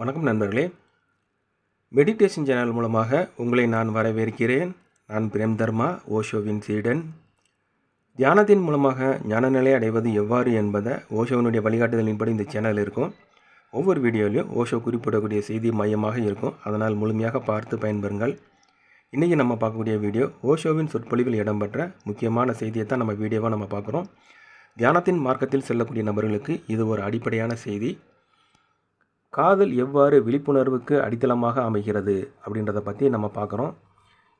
வணக்கம் நண்பர்களே. Meditation channel மூலமாக உங்களை நான் வரவேற்கிறேன். நான் பிரேம் தர்மா ஓஷோவின் சீடன். தியானத்தின் மூலமாக ஞானநிலை அடைவது எவ்வாறு என்பதை ஓஷோவினுடைய வழிகாட்டுதலின்படி இந்த சேனல் இருக்கும். ஒவ்வொரு வீடியோலையும் ஓஷோ குறிப்பிடக்கூடிய செய்தி மையமாக இருக்கும். அதனால் முழுமையாக பார்த்து பயன்பெறுங்கள். இன்றைக்கி நம்ம பார்க்கக்கூடிய வீடியோ ஓஷோவின் சொற்பொழிவில் இடம்பெற்ற முக்கியமான செய்தியை தான் நம்ம வீடியோவாக நம்ம பார்க்குறோம். தியானத்தின் மார்க்கத்தில் செல்லக்கூடிய நபர்களுக்கு இது ஒரு அடிப்படையான செய்தி. காதல் எவ்வாறு விழிப்புணர்வுக்கு அடித்தளமாக அமைகிறது அப்படின்றத பற்றி நம்ம பார்க்குறோம்.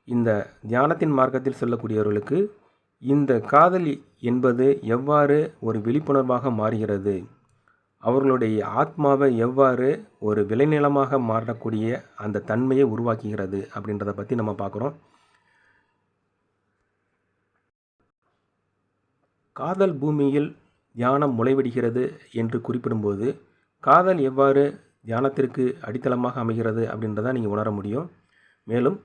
இந்த தியானத்தின் மார்க்கத்தில் செல்லக்கூடியவர்களுக்கு இந்த காதல் என்பது எவ்வாறு ஒரு விழிப்புணர்வாக மாறுகிறது? அவர்களுடைய ஆத்மாவை எவ்வாறு ஒரு விளைநிலமாக மாறக்கூடிய அந்த தன்மையை உருவாக்குகிறது அப்படின்றத பற்றி நம்ம பார்க்குறோம். காதல் பூமியில் தியானம் முளைவிடுகிறது என்று குறிப்பிடும்போது காதல் எவ்வாறு தியானத்திற்கு அடித்தளமாக அமைகிறது அப்படின்றத நீங்கள் உணர முடியும். மேலும்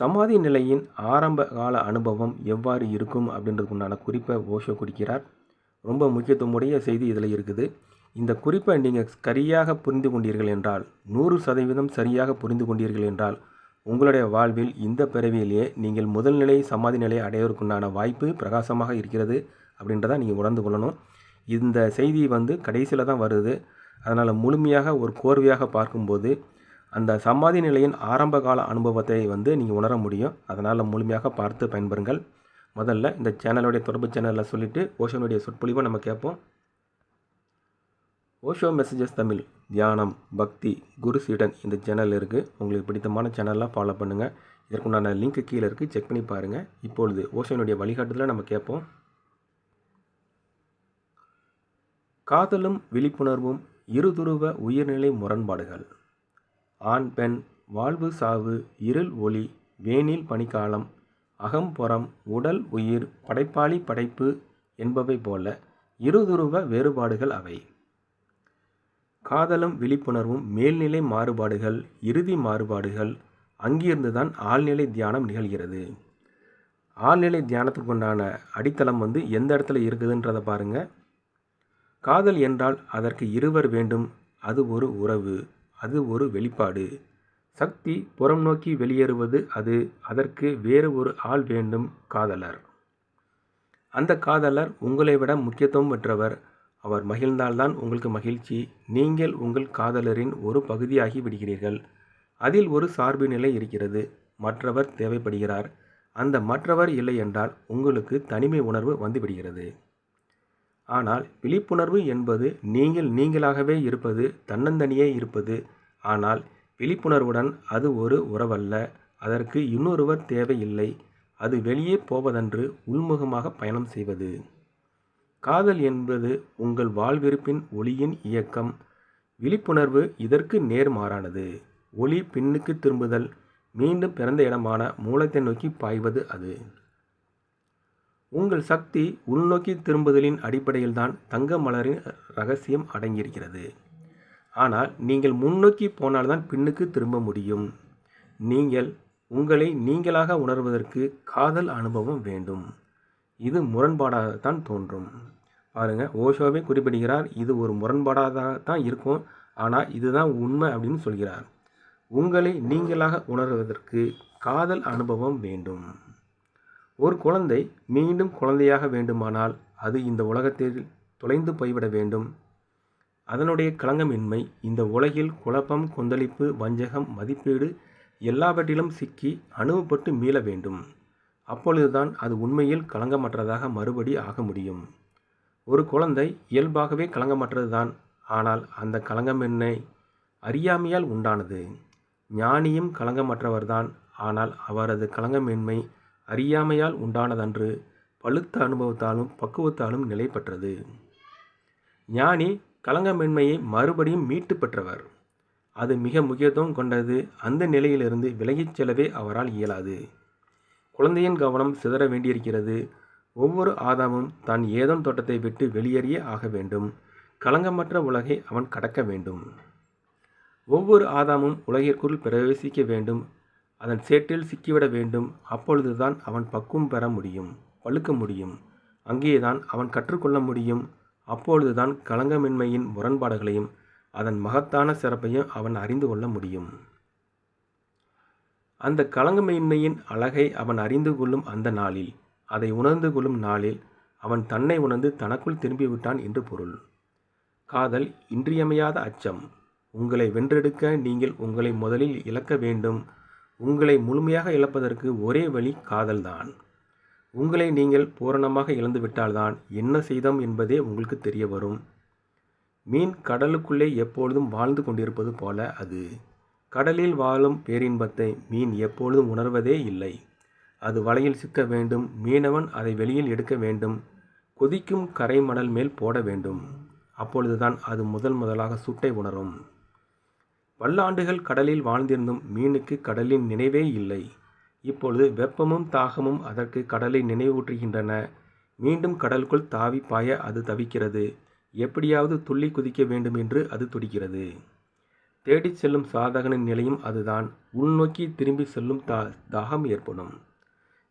சமாதி நிலையின் ஆரம்ப கால அனுபவம் எவ்வாறு இருக்கும் அப்படின்றதுக்குண்டான குறிப்பை ஓஷோ கொடுக்கிறார். ரொம்ப முக்கியத்துவமுடைய செய்தி இதில் இருக்குது. இந்த குறிப்பை நீங்கள் சரியாக புரிந்து கொண்டீர்கள் என்றால் நூறு சதவீதம் சரியாக புரிந்து கொண்டீர்கள் என்றால் உங்களுடைய வாழ்வில் இந்த பிறவியிலேயே நீங்கள் முதல் நிலை சமாதி நிலையை அடைவதற்குண்டான வாய்ப்பு பிரகாசமாக இருக்கிறது அப்படின்றத நீங்கள் உணர்ந்து கொள்ளணும். இந்த செய்தி வந்து கடைசியில் தான் வருது. அதனால் முழுமையாக ஒரு கோர்வையாக பார்க்கும்போது அந்த சமாதி நிலையின் ஆரம்ப கால அனுபவத்தை வந்து நீங்கள் உணர முடியும். அதனால் முழுமையாக பார்த்து பயன்பெறுங்கள். முதல்ல இந்த சேனலுடைய தொடர்பு சேனலில் சொல்லிவிட்டு ஓஷோனுடைய சொற்பொழிவை நம்ம கேட்போம். ஓஷோ மெசேஜஸ் தமிழ் தியானம் பக்தி குரு சீடன் இந்த சேனல் இருக்குது உங்களுக்கு பிடித்தமான சேனல்லாம் ஃபாலோ பண்ணுங்கள் இதற்குண்டான லிங்க் கீழே இருக்குது செக் பண்ணி பாருங்கள் இப்பொழுது ஓஷோனுடைய வழிகாட்டுதலை நம்ம கேட்போம். காதலும் விழிப்புணர்வும் இருதுருவ உயிர்நிலை முரண்பாடுகள். ஆண் பெண் வாழ்வு சாவு இருள் ஒளி வேனில் பனிக்காலம் அகம்புறம் உடல் உயிர் படைப்பாளி படைப்பு என்பவை போல இருதுருவ வேறுபாடுகள் அவை. காதலும் விழிப்புணர்வும் மேல்நிலை மாறுபாடுகள் இறுதி மாறுபாடுகள் அங்கிருந்துதான் ஆழ்நிலை தியானம் நிகழ்கிறது. ஆழ்நிலை தியானத்துக்குண்டான அடித்தளம் வந்து எந்த இடத்துல இருக்குதுன்றதை பாருங்கள் காதல் என்றால் அதற்கு இருவர் வேண்டும். அது ஒரு உறவு அது ஒரு வெளிப்பாடு. சக்தி புறம் நோக்கி வெளியேறுவது அது அதற்கு வேறு ஒரு ஆள் வேண்டும் காதலர். அந்த காதலர் உங்களை விட முக்கியத்துவம் பெற்றவர். அவர் மகிழ்ந்தால்தான் உங்களுக்கு மகிழ்ச்சி. நீங்கள் உங்கள் காதலரின் ஒரு பகுதியாகி விடுகிறீர்கள். அதில் ஒரு சார்பு நிலை இருக்கிறது. மற்றவர் தேவைப்படுகிறார். அந்த மற்றவர் இல்லை என்றால் உங்களுக்கு தனிமை உணர்வு வந்துவிடுகிறது ஆனால் விழிப்புணர்வு என்பது நீங்கள் நீங்களாகவே இருப்பது தன்னந்தனியே இருப்பது. ஆனால் விழிப்புணர்வுடன் அது ஒரு உறவல்ல. அதற்கு இன்னொருவர் தேவையில்லை. அது வெளியே போவதன்று உள்முகமாக பயணம் செய்வது. காதல் என்பது உங்கள் வாழ்விருப்பின் ஒளியின் இயக்கம். விழிப்புணர்வு இதற்கு நேர்மாறானது ஒளி பின்னுக்கு திரும்புதல். மீண்டும் பிறந்த இடமான மூலத்தை நோக்கி பாய்வது அது. உங்கள் சக்தி உள்நோக்கி திரும்புதலின் அடிப்படையில்தான் தங்க மலரின் ரகசியம் அடங்கியிருக்கிறது. ஆனால் நீங்கள் முன்னோக்கி போனால்தான் பின்னுக்கு திரும்ப முடியும். நீங்கள் உங்களை நீங்களாக உணர்வதற்கு காதல் அனுபவம் வேண்டும். இது முரண்பாடாகத்தான் தோன்றும். பாருங்கள் ஓஷோவே குறிப்பிடுகிறார் இது ஒரு முரண்பாடாக தான் இருக்கும். ஆனால் இதுதான் உண்மை அப்படின்னு சொல்கிறார். உங்களை நீங்களாக உணர்வதற்கு காதல் அனுபவம் வேண்டும். ஒரு குழந்தை மீண்டும் குழந்தையாக வேண்டுமானால் அது இந்த உலகத்தில் தொலைந்து போய்விட வேண்டும். அதனுடைய களங்கமின்மை இந்த உலகில் குழப்பம் கொந்தளிப்பு வஞ்சகம் மதிப்பீடு எல்லாவற்றிலும் சிக்கி அனுபவப்பட்டு மீள வேண்டும். அப்பொழுதுதான் அது உண்மையில் களங்கமற்றதாக மறுபடி ஆக முடியும். ஒரு குழந்தை இயல்பாகவே களங்கமற்றதுதான். ஆனால் அந்த களங்கமின்மை அறியாமையால் உண்டானது. ஞானியும் களங்கமற்றவர்தான். ஆனால் அவரது களங்கமின்மை அறியாமையால் உண்டானதன்று பழுத்த அனுபவத்தாலும் பக்குவத்தாலும் நிலை பெற்றது. ஞானி களங்கமின்மையை மறுபடியும் மீட்டு பெற்றவர். அது மிக முக்கியத்துவம் கொண்டது. அந்த நிலையிலிருந்து விலகிச் செல்லவே அவரால் இயலாது. குழந்தையின் கவனம் சிதற வேண்டியிருக்கிறது. ஒவ்வொரு ஆதாமும் தான் ஏதோன் தோட்டத்தை விட்டு வெளியேறியே ஆக வேண்டும். களங்கமற்ற உலகை அவன் கடக்க வேண்டும். ஒவ்வொரு ஆதாமும் உலகிற்குள் பிரவேசிக்க வேண்டும். அதன் சேற்றில் சிக்கிவிட வேண்டும். அப்பொழுதுதான் அவன் பக்குவம் பெற முடியும் பழுக்க முடியும். அங்கேதான் அவன் கற்றுக்கொள்ள முடியும். அப்பொழுதுதான் களங்கமின்மையின் முரண்பாடுகளையும் அதன் மகத்தான சிறப்பையும் அவன் அறிந்து கொள்ள முடியும். அந்த களங்கமின்மையின் அழகை அவன் அறிந்து கொள்ளும் அந்த நாளில் அதை உணர்ந்து கொள்ளும் நாளில் அவன் தன்னை உணர்ந்து தனக்குள் திரும்பிவிட்டான் என்று பொருள். காதல் இன்றியமையாத அச்சம். உங்களை வென்றெடுக்க நீங்கள் உங்களை முதலில் இழக்க வேண்டும். உங்களை முழுமையாக இழப்பதற்கு ஒரே வழி காதல்தான். உங்களை நீங்கள் பூரணமாக இழந்துவிட்டால்தான் என்ன செய்தோம் என்பதே உங்களுக்கு தெரிய வரும். மீன் கடலுக்குள்ளே எப்பொழுதும் வாழ்ந்து கொண்டிருப்பது போல அது. கடலில் வாழும் பேரின்பத்தை மீன் எப்பொழுதும் உணர்வதே இல்லை. அது வலையில் சிக்க வேண்டும் மீனவன் அதை வெளியில் எடுக்க வேண்டும் கொதிக்கும் கரை மணல் மேல் போட வேண்டும். அப்பொழுதுதான் அது முதல் முதலாக சுட்டை உணரும். பல்லாண்டுகள் கடலில் வாழ்ந்திருந்தும் மீனுக்கு கடலின் நினைவே இல்லை. இப்பொழுது வெப்பமும் தாகமும் அதற்கு கடலை நினைவூற்றுகின்றன மீண்டும் கடலுக்குள் தாவி பாய அது தவிக்கிறது. எப்படியாவது துள்ளி குதிக்க வேண்டும் என்று அது துடிக்கிறது. தேடிச் செல்லும் சாதகனின் நிலையும் அதுதான். உள்நோக்கி திரும்பி செல்லும் தா தாகம் ஏற்படும்.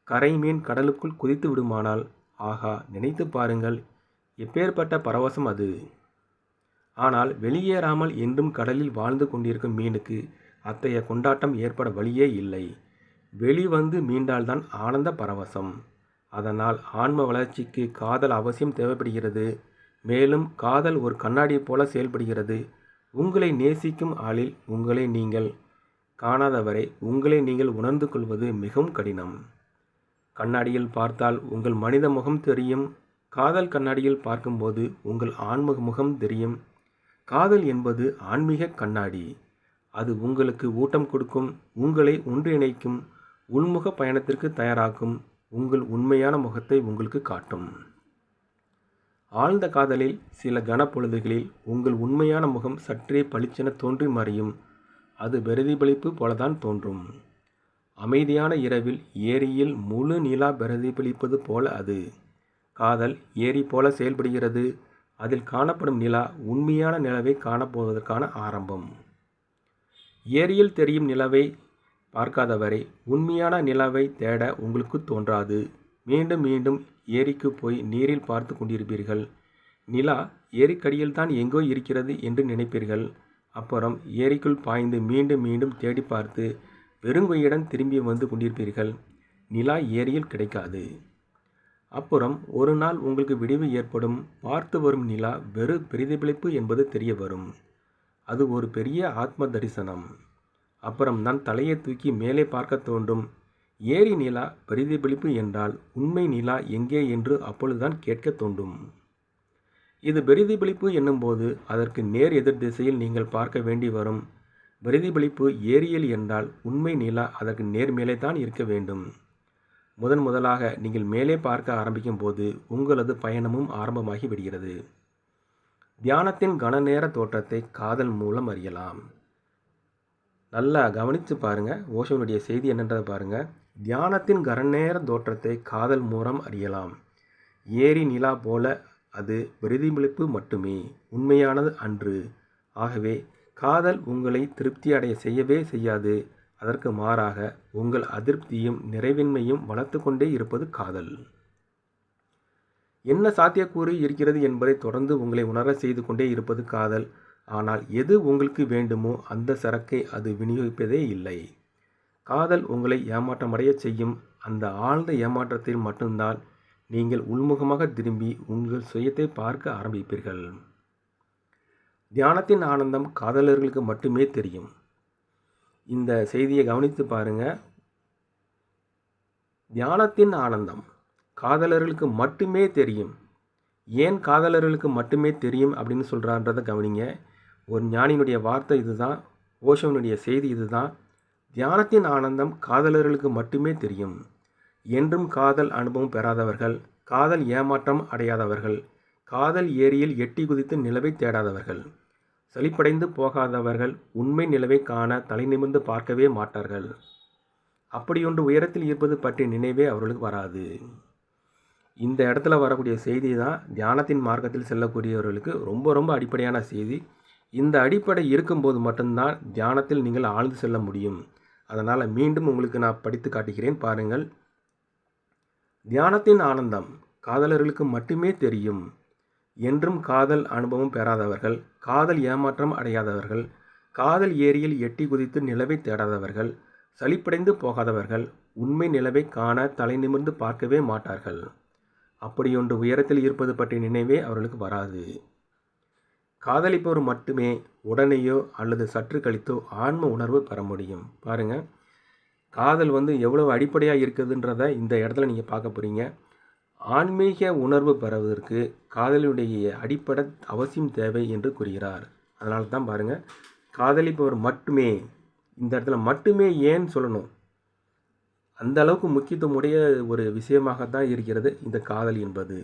கரை மீன் கடலுக்குள் குதித்து விடுமானால் ஆகா நினைத்து பாருங்கள். எப்பேற்பட்ட பரவசம் அது. ஆனால் வெளியேறாமல் என்றும் கடலில் வாழ்ந்து கொண்டிருக்கும் மீனுக்கு அத்தகைய கொண்டாட்டம் ஏற்பட வழியே இல்லை. வெளிவந்து மீண்டால்தான் ஆனந்த பரவசம். அதனால் ஆன்ம வளர்ச்சிக்கு காதல் அவசியம் தேவைப்படுகிறது. மேலும் காதல் ஒரு கண்ணாடி போல செயல்படுகிறது. உங்களை நேசிக்கும் ஆளில் உங்களை நீங்கள் காணாதவரை உங்களை நீங்கள் உணர்ந்து கொள்வது மிகவும் கடினம். கண்ணாடியில் பார்த்தால் உங்கள் மனித முகம் தெரியும். காதல் கண்ணாடியில் பார்க்கும்போது உங்கள் ஆன்மக முகம் தெரியும். காதல் என்பது ஆன்மீக கண்ணாடி. அது உங்களுக்கு ஊட்டம் கொடுக்கும் உங்களை ஒன்றிணைக்கும் உள்முக பயணத்திற்கு தயாராக்கும் உங்கள் உண்மையான முகத்தை உங்களுக்கு காட்டும். ஆழ்ந்த காதலில் சில கனப்பொழுதுகளில் உங்கள் உண்மையான முகம் சற்றே பளிச்சென தோன்றி மறையும். அது பிரதிபலிப்பு போலதான் தோன்றும். அமைதியான இரவில் ஏரியில் முழு நிலா பிரதிபலிப்பது போல அது. காதல் ஏரி போல செயல்படுகிறது. அதில் காணப்படும் நிலா உண்மையான நிலவை காணப்போவதற்கான ஆரம்பம். ஏரியில் தெரியும் நிலவை பார்க்காதவரை உண்மையான நிலவை தேட உங்களுக்கு தோன்றாது. மீண்டும் மீண்டும் ஏரிக்கு போய் நீரில் பார்த்து கொண்டிருப்பீர்கள். நிலா ஏரிக்கடியில் தான் எங்கோ இருக்கிறது என்று நினைப்பீர்கள். அப்புறம் ஏரிக்குள் பாய்ந்து மீண்டும் மீண்டும் தேடி பார்த்து வெறுங்கையுடன் திரும்பி வந்து கொண்டிருப்பீர்கள். நிலா ஏரியில் கிடைக்காது. அப்புறம் ஒரு நாள் உங்களுக்கு விடிவு ஏற்படும். பார்த்து வரும் நிலா வெறு பிரதிபலிப்பு என்பது தெரிய வரும். அது ஒரு பெரிய ஆத்ம தரிசனம். அப்புறம் நான் தலையை தூக்கி மேலே பார்க்க தோன்றும். ஏரி நிலா பிரதிபலிப்பு என்றால் உண்மை நிலா எங்கே என்று அப்பொழுதுதான் கேட்க தோன்றும். இது பிரதிபலிப்பு என்னும்போது அதற்கு நேர் எதிர் திசையில் நீங்கள் பார்க்க வேண்டி வரும். பிரதிபலிப்பு ஏரியல் என்றால் உண்மை நிலா அதற்கு நேர்மேலே தான் இருக்க வேண்டும். முதன் முதலாக நீங்கள் மேலே பார்க்க ஆரம்பிக்கும் போது உங்களது பயணமும் ஆரம்பமாகி விடுகிறது தியானத்தின் கனநேர தோற்றத்தை காதல் மூலம் அறியலாம். நல்லா கவனித்து பாருங்கள் ஓஷோனுடைய செய்தி என்னன்றதை பாருங்கள் தியானத்தின் கனநேர தோற்றத்தை காதல் மூலம் அறியலாம். ஏரி நிலா போல அது பிரதிபலிப்பு மட்டுமே. உண்மையானது அன்று. ஆகவே காதல் உங்களை திருப்தி அடைய செய்யவே செய்யாது. அதற்கு மாறாக உங்கள் அதிருப்தியும் நிறைவின்மையும் வளர்த்து கொண்டே இருப்பது காதல். என்ன சாத்தியக்கூறு இருக்கிறது என்பதை தொடர்ந்து உங்களை உணர செய்து கொண்டே இருப்பது காதல். ஆனால் எது உங்களுக்கு வேண்டுமோ அந்த சரக்கை அது விநியோகிப்பதே இல்லை. காதல் உங்களை ஏமாற்றமடைய செய்யும். அந்த ஆழ்ந்த ஏமாற்றத்தில் மட்டும்தான் நீங்கள் உள்முகமாக திரும்பி உங்கள் சுயத்தை பார்க்க ஆரம்பிப்பீர்கள். தியானத்தின் ஆனந்தம் காதலர்களுக்கு மட்டுமே தெரியும். இந்த செய்தியை கவனித்து பாருங்கள் தியானத்தின் ஆனந்தம் காதலர்களுக்கு மட்டுமே தெரியும். ஏன் காதலர்களுக்கு மட்டுமே தெரியும் அப்படின்னு சொல்கிறான்றதை கவனிங்க. ஒரு ஞானியினுடைய வார்த்தை இதுதான் ஓஷோனுடைய செய்தி இதுதான். தியானத்தின் ஆனந்தம் காதலர்களுக்கு மட்டுமே தெரியும். என்றும் காதல் அனுபவம் பெறாதவர்கள் காதல் ஏமாற்றம் அடையாதவர்கள் காதல் ஏரியில் எட்டி குதித்து நிலவை தேடாதவர்கள். சலிப்படைந்து போகாதவர்கள் உண்மை நிலவை காண தலை நிமிர்ந்து பார்க்கவே மாட்டார்கள். அப்படியொன்று உயரத்தில் இருப்பது பற்றிய நினைவே அவர்களுக்கு வராது. இந்த இடத்துல வரக்கூடிய செய்தி தான் தியானத்தின் மார்க்கத்தில் செல்லக்கூடியவர்களுக்கு ரொம்ப ரொம்ப அடிப்படையான செய்தி. இந்த அடிப்படை இருக்கும்போது மட்டும்தான் தியானத்தில் நீங்கள் ஆழ்ந்து செல்ல முடியும். அதனால் மீண்டும் உங்களுக்கு நான் படித்து காட்டுகிறேன் பாருங்கள். தியானத்தின் ஆனந்தம் காதலர்களுக்கு மட்டுமே தெரியும். என்றும் காதல் அனுபவம் பெறாதவர்கள் காதல் ஏமாற்றம் அடையாதவர்கள் காதல் ஏரியில் எட்டி குதித்து நிலவை தேடாதவர்கள் சலிப்படைந்து போகாதவர்கள் உண்மை நிலவை காண தலை நிமிர்ந்து பார்க்கவே மாட்டார்கள். அப்படியொன்று உயரத்தில் இருப்பது பற்றிய நினைவே அவர்களுக்கு வராது. காதலிப்பவர் மட்டுமே உடனேயோ அல்லது சற்று கழித்தோ ஆன்ம உணர்வு பெற முடியும். பாருங்கள் காதல் வந்து எவ்வளவு அடிப்படையாக இருக்குதுன்றத இந்த இடத்துல நீங்கள் பார்க்க போகிறீங்க ஆன்மீக உணர்வு பெறுவதற்கு காதலியுடைய அடிப்படை அவசியம் தேவை என்று கூறுகிறார். அதனால தான் பாருங்கள் காதலிப்பவர் மட்டுமே இந்த இடத்துல மட்டுமே ஏன் சொல்லணும்? அந்த அளவுக்கு முக்கியத்துவமுடைய ஒரு விஷயமாக தான் இருக்கிறது இந்த காதல் என்பது.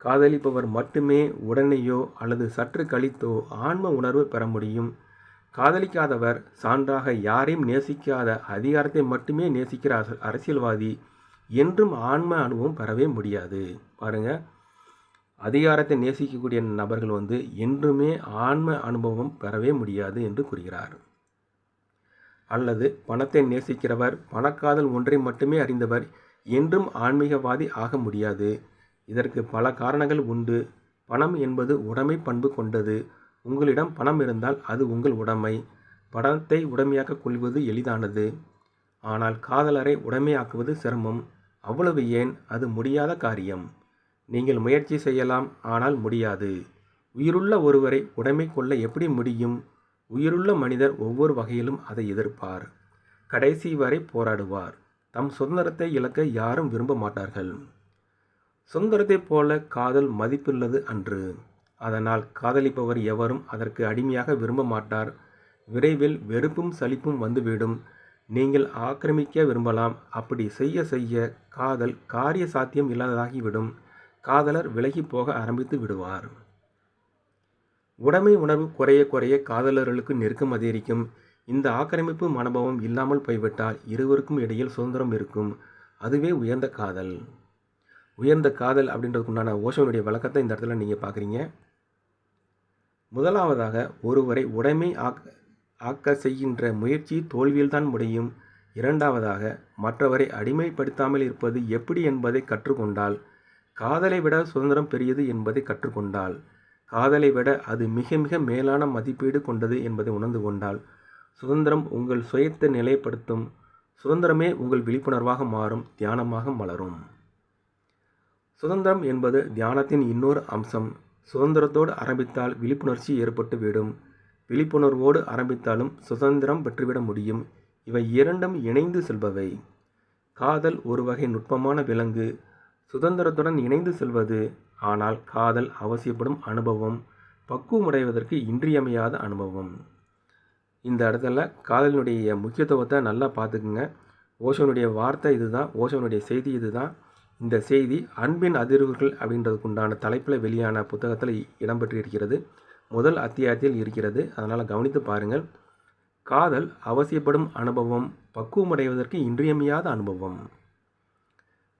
காதலிப்பவர் மட்டுமே உடனேயோ அல்லது சற்று கழித்தோ ஆன்ம உணர்வு பெற முடியும். காதலிக்காதவர் சான்றாக யாரையும் நேசிக்காத அதிகாரத்தை மட்டுமே நேசிக்கிற அரசியல்வாதி என்றும் ஆன்ம அனுபவம் பெறவே முடியாது. பாருங்க. அதிகாரத்தை நேசிக்கக்கூடிய நபர்கள் வந்து என்றுமே ஆன்ம அனுபவம் பெறவே முடியாது என்று கூறுகிறார். அல்லது பணத்தை நேசிக்கிறவர் பணக்காதல் ஒன்றை மட்டுமே அறிந்தவர் என்றும் ஆன்மீகவாதி ஆக முடியாது. இதற்கு பல காரணங்கள் உண்டு. பணம் என்பது உடைமை பண்பு கொண்டது. உங்களிடம் பணம் இருந்தால் அது உங்கள் உடைமை. பணத்தை உடைமையாக்கக் கொள்வது எளிதானது. ஆனால் காதலரை உடைமையாக்குவது சிரமம். அவ்வளவு ஏன்? அது முடியாத காரியம். நீங்கள் முயற்சி செய்யலாம் ஆனால் முடியாது. உயிருள்ள ஒருவரை உடைமை கொள்ள எப்படி முடியும்? உயிருள்ள மனிதர் ஒவ்வொரு வகையிலும் அதை எதிர்ப்பார். கடைசி வரை போராடுவார். தம் சுதந்திரத்தை இழக்க யாரும் விரும்ப மாட்டார்கள். சுதந்திரத்தைப் போல காதல் மதிப்புள்ளது அன்று. அதனால் காதலிப்பவர் எவரும் அதற்கு அடிமையாக விரும்ப மாட்டார். விரைவில் வெறுப்பும் சலிப்பும் வந்துவிடும். நீங்கள் ஆக்கிரமிக்க விரும்பலாம். அப்படி செய்ய செய்ய காதல் காரிய சாத்தியம் இல்லாததாகிவிடும். காதலர் விலகி போக ஆரம்பித்து விடுவார். உடைமை உணர்வு குறைய குறைய காதலர்களுக்கு நெருக்கம் அதிகரிக்கும். இந்த ஆக்கிரமிப்பு மனோபாவம் இல்லாமல் போய்விட்டால் இருவருக்கும் இடையில் சுதந்திரம் இருக்கும். அதுவே உயர்ந்த காதல். உயர்ந்த காதல் அப்படின்றதுக்கு உண்டான ஓஷோனுடைய விளக்கத்தை இந்த இடத்துல நீங்கள் பார்க்குறீங்க. முதலாவதாக ஒருவரை உடைமை ஆக்க ஆக்க செய்கின்ற முயற்சி தோல்வியில்தான் முடியும். இரண்டாவதாக மற்றவரை அடிமைப்படுத்தாமல் இருப்பது எப்படி என்பதை கற்றுக்கொண்டால் காதலை விட சுதந்திரம் பெரியது என்பதை கற்றுக்கொண்டால் காதலை விட அது மிக மிக மேலான மதிப்பீடு கொண்டது என்பதை உணர்ந்து கொண்டால் சுதந்திரம் உங்கள் சுயத்தை நிலைப்படுத்தும். சுதந்திரமே உங்கள் விழிப்புணர்வாக மாறும் தியானமாக மலரும். சுதந்திரம் என்பது தியானத்தின் இன்னொரு அம்சம். சுதந்திரத்தோடு ஆரம்பித்தால் விழிப்புணர்ச்சி ஏற்பட்டு விடும். விழிப்புணர்வோடு ஆரம்பித்தாலும் சுதந்திரம் பெற்றுவிட முடியும். இவை இரண்டும் இணைந்து செல்பவை. காதல் ஒரு வகை நுட்பமான விலங்கு. சுதந்திரத்துடன் இணைந்து செல்வது. ஆனால் காதல் அவசியப்படும் அனுபவம். பக்குவமடைவதற்கு இன்றியமையாத அனுபவம். இந்த இடத்துல காதலினுடைய முக்கியத்துவத்தை நல்லா பார்த்துக்குங்க. ஓஷோனுடைய வார்த்தை இதுதான். ஓஷோனுடைய செய்தி இதுதான். இந்த செய்தி அன்பின் அதிர்வுகள் அப்படின்றதுக்கு உண்டான தலைப்பில் வெளியான புத்தகத்தில் இடம்பெற்றிருக்கிறது. முதல் அத்தியாயத்தில் இருக்கிறது. அதனால் கவனித்து பாருங்கள். காதல் அவசியப்படும் அனுபவம் பக்குவமடைவதற்கு இன்றியமையாத அனுபவம்.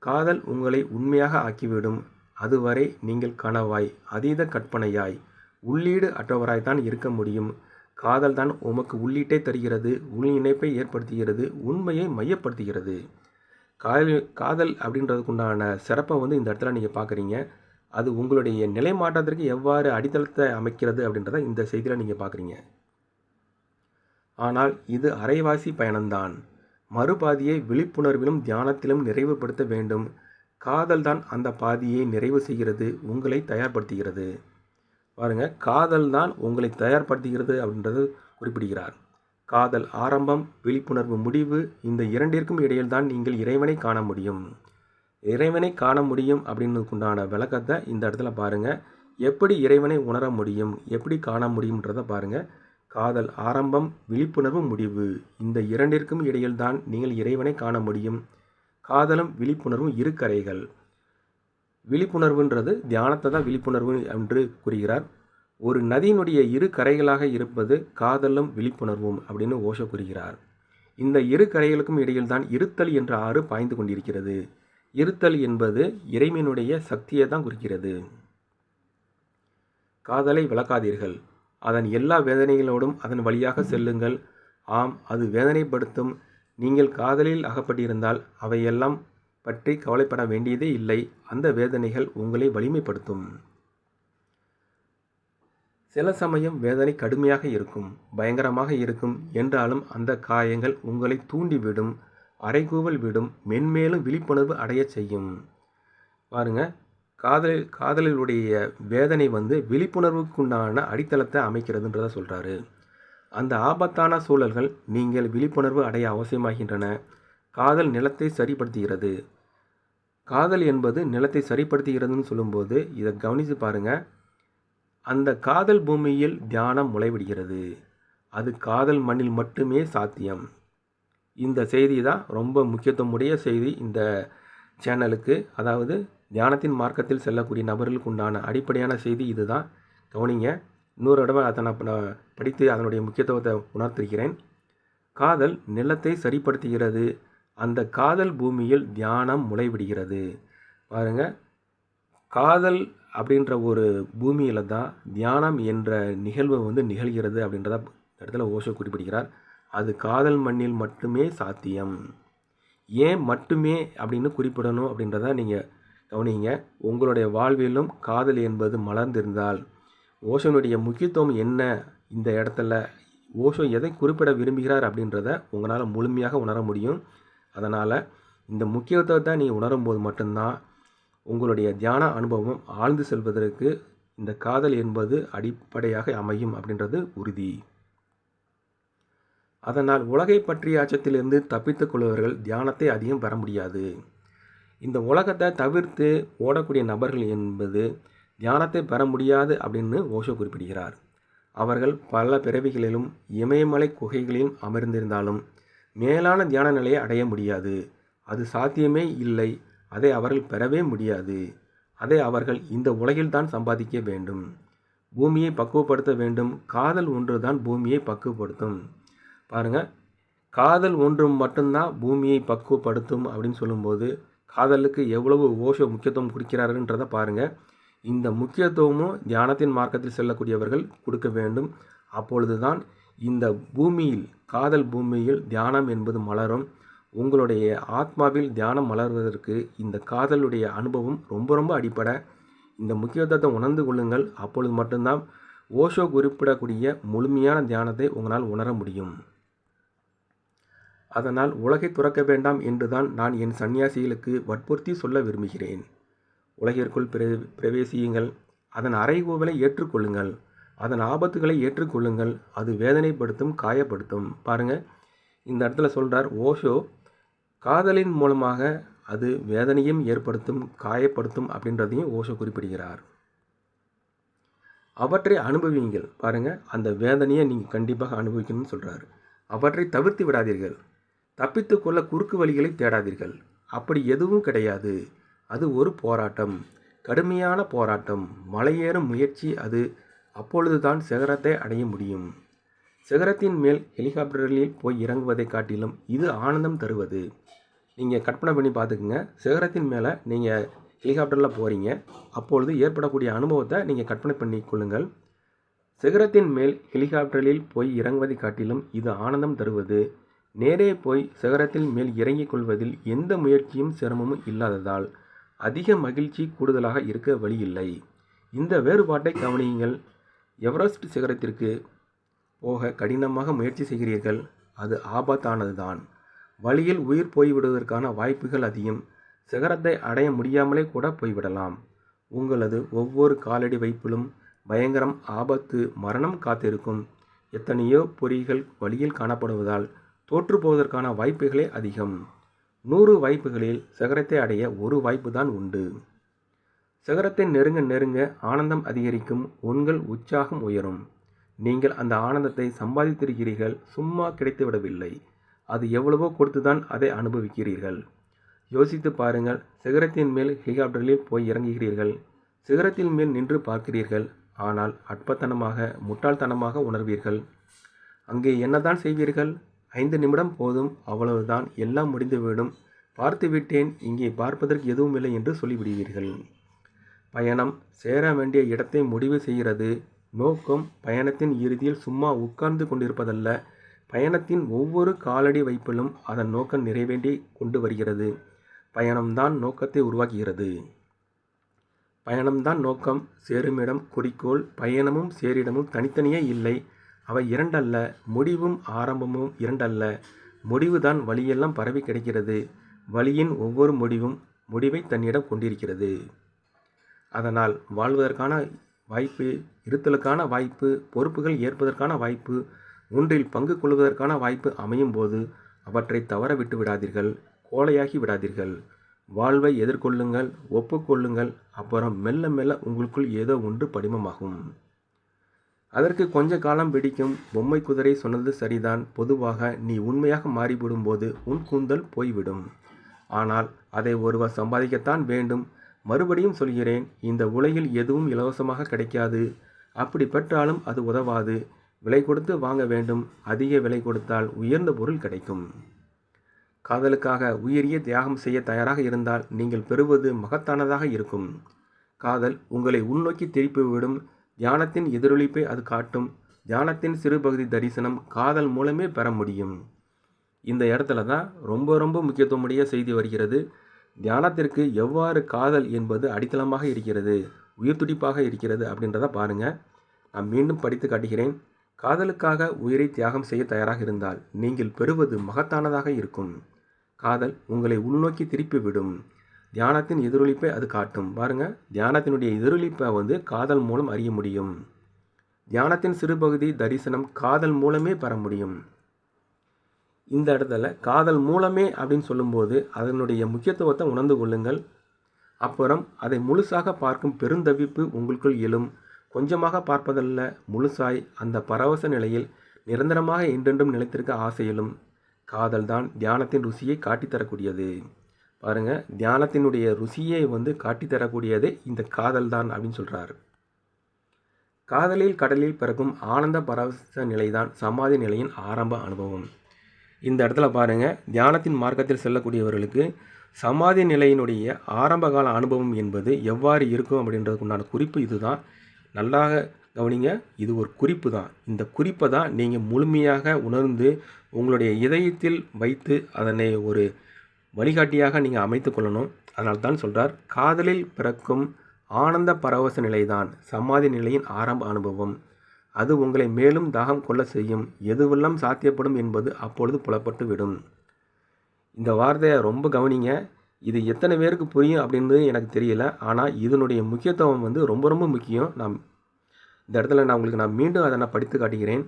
காதல் உங்களை உண்மையாக ஆக்கிவிடும். அதுவரை நீங்கள் கனவாய் அதீத கற்பனையாய் உள்ளீடு அற்றவராய்த்தான் இருக்க முடியும். காதல் தான் உமக்கு உள்ளீட்டை தருகிறது உள் இணைப்பை ஏற்படுத்துகிறது உண்மையை மையப்படுத்துகிறது. காதல் காதல் அப்படின்றதுக்குண்டான சிறப்பை வந்து இந்த இடத்துல நீங்கள் பார்க்குறீங்க. அது உங்களுடைய நிலை மாற்றத்திற்கு எவ்வாறு அடித்தளத்தை அமைக்கிறது அப்படின்றத இந்த செய்தியில் நீங்கள் பார்க்குறீங்க ஆனால் இது அரைவாசி பயணம்தான். மறுபாதியை விழிப்புணர்விலும் தியானத்திலும் நிறைவுபடுத்த வேண்டும். காதல் தான் அந்த பாதியை நிறைவு செய்கிறது உங்களை தயார்படுத்துகிறது. பாருங்க காதல் தான் உங்களை தயார்படுத்துகிறது அப்படின்றது குறிப்பிடுகிறார். காதல் ஆரம்பம் விழிப்புணர்வு முடிவு இந்த இரண்டிற்கும் இடையில் தான் நீங்கள் இறைவனை காண முடியும். இறைவனை காண முடியும் அப்படின்னுக்குண்டான விளக்கத்தை இந்த இடத்துல பாருங்கள் எப்படி இறைவனை உணர முடியும்? எப்படி காண முடியுன்றதை பாருங்கள் காதல் ஆரம்பம் விழிப்புணர்வு முடிவு. இந்த இரண்டிற்கும் இடையில் தான் நீங்கள் இறைவனை காண முடியும். காதலும் விழிப்புணர்வும் இரு கரைகள் விழிப்புணர்வுன்றது தியானத்தை தான் விழிப்புணர்வு என்று கூறுகிறார். ஒரு நதியினுடைய இரு கரைகளாக இருப்பது காதலும் விழிப்புணர்வும் அப்படின்னு ஓஷோ கூறுகிறார். இந்த இரு கரைகளுக்கும் இடையில்தான் இருத்தல் என்ற ஆறு பாய்ந்து கொண்டிருக்கிறது. இருத்தல் என்பது இறைவனுடைய சக்தியை தான் குறிக்கிறது. காதலை விளக்காதீர்கள். அதன் எல்லா வேதனைகளோடும் அதன் வழியாக செல்லுங்கள். ஆம் அது வேதனைப்படுத்தும். நீங்கள் காதலில் அகப்பட்டிருந்தால் அவையெல்லாம் பற்றி கவலைப்பட வேண்டியதே இல்லை. அந்த வேதனைகள் உங்களை வலிமைப்படுத்தும். சில சமயம் வேதனை கடுமையாக இருக்கும் பயங்கரமாக இருக்கும். என்றாலும் அந்த காயங்கள் உங்களை தூண்டிவிடும். அறைகூவல் விடும் மென்மேலும் விழிப்புணர்வு அடையச் செய்யும். பாருங்க காதல் காதலிலுடைய வேதனை வந்து விழிப்புணர்வுக்குண்டான அடித்தளத்தை அமைக்கிறதுன்றத சொல்கிறாரு அந்த ஆபத்தான சூழல்கள் நீங்கள் விழிப்புணர்வு அடைய அவசியமாகின்றன. காதல் நிலத்தை சரிப்படுத்துகிறது. காதல் என்பது நிலத்தை சரிப்படுத்துகிறதுன்னு சொல்லும்போது இதை கவனித்து பாருங்கள் அந்த காதல் பூமியில் தியானம் முளைவிடுகிறது. அது காதல் மண்ணில் மட்டுமே சாத்தியம். இந்த செய்தி தான் ரொம்ப முக்கியத்துவமுடைய செய்தி இந்த சேனலுக்கு. அதாவது தியானத்தின் மார்க்கத்தில் செல்லக்கூடிய நபர்களுக்கு உண்டான அடிப்படையான செய்தி இதுதான். கவனிங்க இன்னொரு தடவை அதை நான் படித்து அதனுடைய முக்கியத்துவத்தை உணர்த்திருக்கிறேன். காதல் நிலத்தை சரிப்படுத்துகிறது. அந்த காதல் பூமியில் தியானம் முளைவிடுகிறது. பாருங்க காதல் அப்படின்ற ஒரு பூமியில் தான் தியானம் என்ற நிகழ்வு வந்து நிகழ்கிறது அப்படின்றத இடத்துல ஓஷோ குறிப்பிடுகிறார். அது காதல் மண்ணில் மட்டுமே சாத்தியம். ஏன் மட்டுமே அப்படின்னு குறிப்பிடணும் அப்படின்றத நீங்கள் கவனிங்க. உங்களுடைய வாழ்விலும் காதல் என்பது மலர்ந்திருந்தால் ஓஷோனுடைய முக்கியத்துவம் என்ன இந்த இடத்துல? ஓஷோ எதை குறிப்பிட விரும்புகிறார் அப்படின்றத உங்களால் முழுமையாக உணர முடியும். அதனால் இந்த முக்கியத்துவத்தை நீங்கள் உணரும்போது மட்டும்தான் உங்களுடைய தியான அனுபவம் ஆழ்ந்து செல்வதற்கு இந்த காதல் என்பது அடிப்படையாக அமையும் அப்படின்றது உறுதி. அதனால் உலகை பற்றிய அச்சத்திலிருந்து தப்பித்துக் கொள்பவர்கள் தியானத்தை அதிகம் பெற முடியாது. இந்த உலகத்தை தவிர்த்து ஓடக்கூடிய நபர்கள் என்பது தியானத்தை பெற முடியாது அப்படின்னு ஓஷோ குறிப்பிடுகிறார். அவர்கள் பல பிறவிகளிலும் இமயமலை குகைகளிலும் அமர்ந்திருந்தாலும் மேலான தியான நிலையை அடைய முடியாது. அது சாத்தியமே இல்லை. அதை அவர்கள் பெறவே முடியாது. அதை அவர்கள் இந்த உலகில்தான் சம்பாதிக்க வேண்டும். பூமியை பக்குவப்படுத்த வேண்டும். காதல் ஒன்று தான் பூமியை பக்குவப்படுத்தும். பாருங்கள் காதல் ஒன்று மட்டும்தான் பூமியை பக்குவப்படுத்தும் அப்படின்னு சொல்லும்போது காதலுக்கு எவ்வளவு ஓஷோ முக்கியத்துவம் கொடுக்கிறாருன்றதை பாருங்கள் இந்த முக்கியத்துவமும் தியானத்தின் மார்க்கத்தில் செல்லக்கூடியவர்கள் கொடுக்க வேண்டும். அப்பொழுது தான் இந்த பூமியில் காதல் பூமியில் தியானம் என்பது மலரும். உங்களுடைய ஆத்மாவில் தியானம் மலர்வதற்கு இந்த காதலுடைய அனுபவம் ரொம்ப ரொம்ப அடிப்படை. இந்த முக்கியத்துவத்தை உணர்ந்து கொள்ளுங்கள். அப்பொழுது மட்டும்தான் ஓஷோ குறிப்பிடக்கூடிய முழுமையான தியானத்தை உங்களால் உணர முடியும். அதனால் உலகை துறக்க வேண்டாம் என்றுதான் நான் என் சன்னியாசிகளுக்கு வற்புறுத்தி சொல்ல விரும்புகிறேன். உலகிற்குள் பிர பிரவேசியுங்கள். அதன் அறைகூவலை ஏற்றுக்கொள்ளுங்கள். அதன் ஆபத்துகளை ஏற்றுக்கொள்ளுங்கள். அது வேதனைப்படுத்தும் காயப்படுத்தும். பாருங்கள் இந்த இடத்துல சொல்கிறார் ஓஷோ காதலின் மூலமாக அது வேதனையும் ஏற்படுத்தும் காயப்படுத்தும் அப்படின்றதையும் ஓஷோ குறிப்பிடுகிறார். அவற்றை அனுபவியுங்கள். பாருங்கள் அந்த வேதனையை நீங்கள் கண்டிப்பாக அனுபவிக்கணும்னு சொல்கிறாரு அவற்றை தவிர்த்து விடாதீர்கள். தப்பித்து கொள்ள குறுக்கு வழிகளை தேடாதீர்கள். அப்படி எதுவும் கிடையாது. அது ஒரு போராட்டம். கடுமையான போராட்டம். மலையேறும் முயற்சி அது. அப்பொழுதுதான் சிகரத்தை அடைய முடியும். சிகரத்தின் மேல் ஹெலிகாப்டரில் போய் இறங்குவதை காட்டிலும் இது ஆனந்தம் தருவது. நீங்கள் கற்பனை பண்ணி பார்த்துக்குங்க. சிகரத்தின் மேலே நீங்கள் ஹெலிகாப்டரில் போகிறீங்க அப்பொழுது ஏற்படக்கூடிய அனுபவத்தை நீங்கள் கற்பனை பண்ணி கொள்ளுங்கள். சிகரத்தின் மேல் ஹெலிகாப்டரில் போய் இறங்குவதை காட்டிலும் இது ஆனந்தம் தருவது. நேரே போய் சிகரத்தின் மேல் இறங்கிக் கொள்வதில் எந்த முயற்சியும் சிரமமும் இல்லாததால் அதிக மகிழ்ச்சி கூடுதலாக இருக்க வழியில்லை. இந்த வேறுபாட்டை கவனியுங்கள். எவரெஸ்ட் சிகரத்திற்கு போக கடினமாக முயற்சி செய்கிறீர்கள் அது ஆபத்தானதுதான். வழியில் உயிர் போய்விடுவதற்கான வாய்ப்புகள் அதிகம். சிகரத்தை அடைய முடியாமலே கூட போய்விடலாம். உங்களது ஒவ்வொரு காலடி வைப்பிலும் பயங்கரம் ஆபத்து மரணம் காத்திருக்கும். எத்தனையோ பொறிகள் வழியில் காணப்படுவதால் தோற்று போவதற்கான வாய்ப்புகளே அதிகம். நூறு வாய்ப்புகளில் சிகரத்தை அடைய ஒரு வாய்ப்பு தான் உண்டு. சிகரத்தை நெருங்க நெருங்க ஆனந்தம் அதிகரிக்கும் உங்கள் உற்சாகம் உயரும். நீங்கள் அந்த ஆனந்தத்தை சம்பாதித்திருக்கிறீர்கள் சும்மா கிடைத்துவிடவில்லை அது எவ்வளவோ கொடுத்துதான் அதை அனுபவிக்கிறீர்கள். யோசித்து பாருங்கள் சிகரத்தின் மேல் ஹெலிகாப்டரில் போய் இறங்குகிறீர்கள். சிகரத்தின் மேல் நின்று பார்க்கிறீர்கள் ஆனால் அற்பத்தனமாக முட்டாள்தனமாக உணர்வீர்கள். அங்கே என்னதான் செய்வீர்கள்? ஐந்து நிமிடம் போதும் அவ்வளவுதான். எல்லாம் முடிந்துவிடும் பார்த்துவிட்டேன் இங்கே பார்ப்பதற்கு எதுவும் இல்லை என்று சொல்லிவிடுவீர்கள். பயணம். சேர வேண்டிய இடத்தை முடிவு செய்கிறது. நோக்கம் பயணத்தின் இறுதியில் சும்மா உட்கார்ந்து கொண்டிருப்பதல்ல. பயணத்தின் ஒவ்வொரு காலடி வைப்பிலும் அதன் நோக்கம் நிறைவேண்டி கொண்டு வருகிறது. பயணம்தான் நோக்கத்தை உருவாக்குகிறது. பயணம்தான் நோக்கம். சேருமிடம் குறிக்கோள் பயணமும் சேரிடமும் தனித்தனியே இல்லை. அவை இரண்டல்ல முடிவும் ஆரம்பமும் இரண்டல்ல. முடிவுதான் வழியெல்லாம் பரவி கிடக்கிறது. வழியின் ஒவ்வொரு முடிவும் முடிவை தன்னிடம் கொண்டிருக்கிறது. அதனால் வாழ்வதற்கான வாய்ப்பு இருத்தலுக்கான வாய்ப்பு பொறுப்புகள் ஏற்பதற்கான வாய்ப்பு ஒன்றில் பங்கு கொள்வதற்கான வாய்ப்பு அமையும் போது அவற்றை தவற விட்டு விடாதீர்கள் கோலையாகி விடாதீர்கள். வாழ்வை எதிர்கொள்ளுங்கள் ஒப்புக்கொள்ளுங்கள் அப்புறம் மெல்ல மெல்ல உங்களுக்குள் ஏதோ ஒன்று படிமமாகும். அதற்கு கொஞ்ச காலம் பிடிக்கும் பொம்மை குதிரை சொன்னது சரிதான். பொதுவாக நீ உண்மையாக மாறிவிடும்போது உன் கூந்தல் போய்விடும். ஆனால் அதை ஒருவர் சம்பாதிக்கத்தான் வேண்டும். மறுபடியும் சொல்கிறேன் இந்த உலகில் எதுவும் இலவசமாக கிடைக்காது. அப்படி பெற்றாலும் அது உதவாது. விலை கொடுத்து வாங்க வேண்டும். அதிக விலை கொடுத்தால் உயர்ந்த பொருள் கிடைக்கும். காதலுக்காக உயிரியே தியாகம் செய்ய தயாராக இருந்தால் நீங்கள் பெறுவது மகத்தானதாக இருக்கும். காதல் உங்களை உள்நோக்கி திருப்பிவிடும் தியானத்தின் எதிரொலிப்பை அது காட்டும். தியானத்தின் சிறுபகுதி தரிசனம் காதல் மூலமே பெற முடியும். இந்த இடத்துல தான் ரொம்ப ரொம்ப முக்கியத்துவமுடைய செய்தி வருகிறது. தியானத்திற்கு எவ்வாறு காதல் என்பது அடித்தளமாக இருக்கிறது உயிர் துடிப்பாக இருக்கிறது அப்படின்றத பாருங்கள் நான் மீண்டும் படித்து காட்டுகிறேன். காதலுக்காக உயிரை தியாகம் செய்ய தயாராக இருந்தால் நீங்கள் பெறுவது மகத்தானதாக இருக்கும். காதல் உங்களை உள்நோக்கி திருப்பிவிடும் தியானத்தின் எதிரொலிப்பை அது காட்டும். பாருங்கள் தியானத்தினுடைய எதிரொலிப்பை வந்து காதல் மூலம் அறிய முடியும். தியானத்தின் சிறுபகுதி தரிசனம் காதல் மூலமே பெற முடியும். இந்த இடத்துல காதல் மூலமே அப்படின்னு சொல்லும்போது அதனுடைய முக்கியத்துவத்தை உணர்ந்து கொள்ளுங்கள். அப்புறம் அதை முழுசாக பார்க்கும் பெருந்தவிப்பு உங்களுக்குள் எழும். கொஞ்சமாக பார்ப்பதல்ல முழுசாய் அந்த பரவச நிலையில் நிரந்தரமாக என்றென்றும் நிலைத்திருக்க ஆசையிலும் காதல்தான் தியானத்தின் ருசியை காட்டித்தரக்கூடியது. பாருங்கள் தியானத்தினுடைய ருசியை வந்து காட்டித்தரக்கூடியது இந்த காதல் தான் அப்படின்னு சொல்கிறார் காதலில் கடலில் பிறக்கும் ஆனந்த பரவச நிலைதான் சமாதி நிலையின் ஆரம்ப அனுபவம். இந்த இடத்துல பாருங்கள் தியானத்தின் மார்க்கத்தில் செல்லக்கூடியவர்களுக்கு சமாதி நிலையினுடைய ஆரம்பகால அனுபவம் என்பது எவ்வாறு இருக்கும் அப்படின்றதுக்கு உண்டான குறிப்பு இதுதான். நல்லாக கவனிங்க இது ஒரு குறிப்பு தான். இந்த குறிப்பை தான் நீங்கள் முழுமையாக உணர்ந்து உங்களுடைய இதயத்தில் வைத்து அதனை ஒரு வழிகாட்டியாக நீங்கள் அமைத்து கொள்ளணும். அதனால் தான் சொல்கிறார் காதலில் பிறக்கும் ஆனந்த பரவச நிலைதான் சமாதி நிலையின் ஆரம்ப அனுபவம். அது உங்களை மேலும் தாகம் கொள்ள செய்யும். எதுவெல்லாம் சாத்தியப்படும் என்பது அப்பொழுது புலப்பட்டு விடும். இந்த வார்த்தையை ரொம்ப கவனிங்க. இது எத்தனை பேருக்கு புரியும் அப்படின்றது எனக்கு தெரியல. ஆனால் இதனுடைய முக்கியத்துவம் வந்து ரொம்ப ரொம்ப முக்கியம். நான் இந்த இடத்துல நான் உங்களுக்கு நான் மீண்டும் அதை நான் படித்து காட்டுகிறேன்.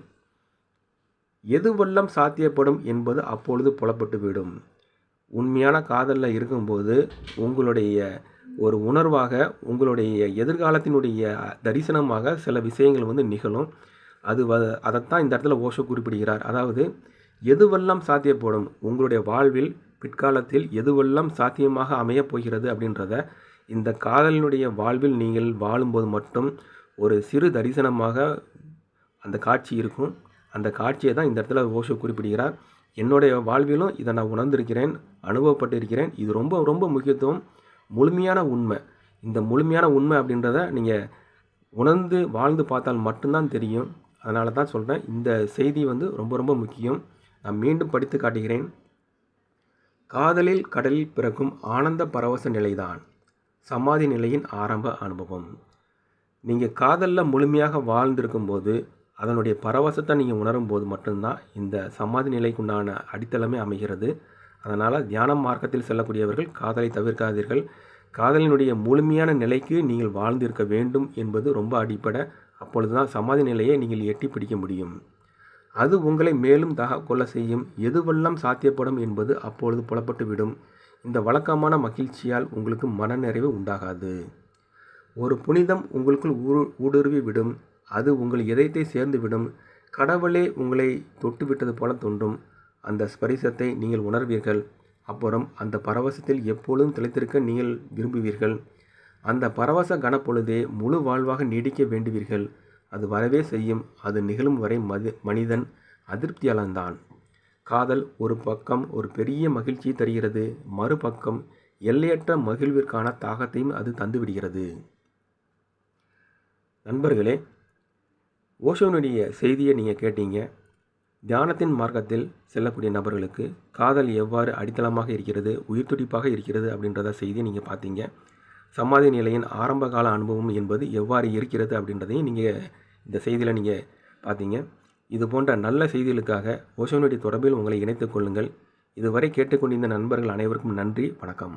எதுவெல்லாம் சாத்தியப்படும் என்பது அப்பொழுது புலப்பட்டு விடும். உண்மையான காதலில் இருக்கும்போது உங்களுடைய ஒரு உணர்வாக உங்களுடைய எதிர்காலத்தினுடைய தரிசனமாக சில விஷயங்கள் வந்து நிகழும். அது வ அதைத்தான் இந்த இடத்துல ஓஷோ குறிப்பிடுகிறார். அதாவது எதுவெல்லாம் சாத்தியப்படும்? உங்களுடைய வாழ்வில் பிற்காலத்தில் எதுவெல்லாம் சாத்தியமாக அமையப் போகிறது அப்படின்றத இந்த காதலினுடைய வாழ்வில் நீங்கள் வாழும்போது மட்டும் ஒரு சிறு தரிசனமாக அந்த காட்சி இருக்கும். அந்த காட்சியை தான் இந்த இடத்துல ஓஷோ குறிப்பிடுகிறார். என்னுடைய வாழ்விலும் இதை நான் உணர்ந்திருக்கிறேன் அனுபவப்பட்டிருக்கிறேன். இது ரொம்ப ரொம்ப முக்கியத்துவம் முழுமையான உண்மை. இந்த முழுமையான உண்மை அப்படின்றத நீங்கள் உணர்ந்து வாழ்ந்து பார்த்தால் மட்டும்தான் தெரியும். அதனால தான் சொல்கிறேன் இந்த செய்தி வந்து ரொம்ப ரொம்ப முக்கியம். நான் மீண்டும் படித்து காட்டுகிறேன். காதலில் கடலில் பிறக்கும் ஆனந்த பரவச நிலைதான். சமாதி நிலையின் ஆரம்ப அனுபவம். நீங்கள் காதலில் முழுமையாக வாழ்ந்திருக்கும் போது அதனுடைய பரவசத்தை நீங்கள் உணரும் போது மட்டும்தான் இந்த சமாதி நிலைக்குண்டான அடித்தளமே அமைகிறது. அதனால் தியானம் மார்க்கத்தில் செல்லக்கூடியவர்கள் காதலை தவிர்க்காதீர்கள். காதலினுடைய முழுமையான நிலைக்கு நீங்கள் வாழ்ந்திருக்க வேண்டும் என்பது ரொம்ப அடிப்படை. அப்பொழுது தான் சமாதி நிலையை நீங்கள் எட்டி பிடிக்க முடியும். அது உங்களை மேலும் தாக கொள்ள செய்யும். எதுவெல்லாம் சாத்தியப்படும் என்பது அப்பொழுது புலப்பட்டு விடும். இந்த வழக்கமான மகிழ்ச்சியால் உங்களுக்கு மனநிறைவு உண்டாகாது. ஒரு புனிதம் உங்களுக்குள் ஊடு ஊடுருவி விடும். அது உங்கள் இதயத்தை சேர்ந்துவிடும். கடவுளே உங்களை தொட்டுவிட்டது போல தோன்றும். அந்த ஸ்பரிசத்தை நீங்கள் உணர்வீர்கள். அப்புறம் அந்த பரவசத்தில் எப்பொழுதும் திளைத்திருக்க நீங்கள் விரும்புவீர்கள். அந்த பரவச கனப்பொழுதே முழு வாழ்வாக நீடிக்க வேண்டுவீர்கள். அது வரவே செய்யும். அது நிகழும் வரை மது மனிதன் அதிருப்தியாளன்தான். காதல் ஒரு பக்கம் ஒரு பெரிய மகிழ்ச்சியை தருகிறது. மறுபக்கம் எல்லையற்ற மகிழ்விற்கான தாகத்தையும் அது தந்துவிடுகிறது. நண்பர்களே ஓஷோனுடைய செய்தியை நீங்கள் கேட்டீங்க. தியானத்தின் மார்க்கத்தில் செல்லக்கூடிய நபர்களுக்கு காதல் எவ்வாறு அடித்தளமாக இருக்கிறது உயிர் துடிப்பாக இருக்கிறது அப்படின்றத செய்தியை நீங்கள் பார்த்தீங்க. சமாதி நிலையின் ஆரம்ப கால அனுபவம் என்பது எவ்வாறு இருக்கிறது அப்படின்றதையும் நீங்கள் இந்த செய்தியில் நீங்கள் பார்த்தீங்க. இது போன்ற நல்ல செய்திகளுக்காக ஓஷோனுடைய தொடர்பில் உங்களை இணைத்துக் கொள்ளுங்கள். இதுவரை கேட்டுக்கொண்டிருந்த நண்பர்கள் அனைவருக்கும் நன்றி வணக்கம்.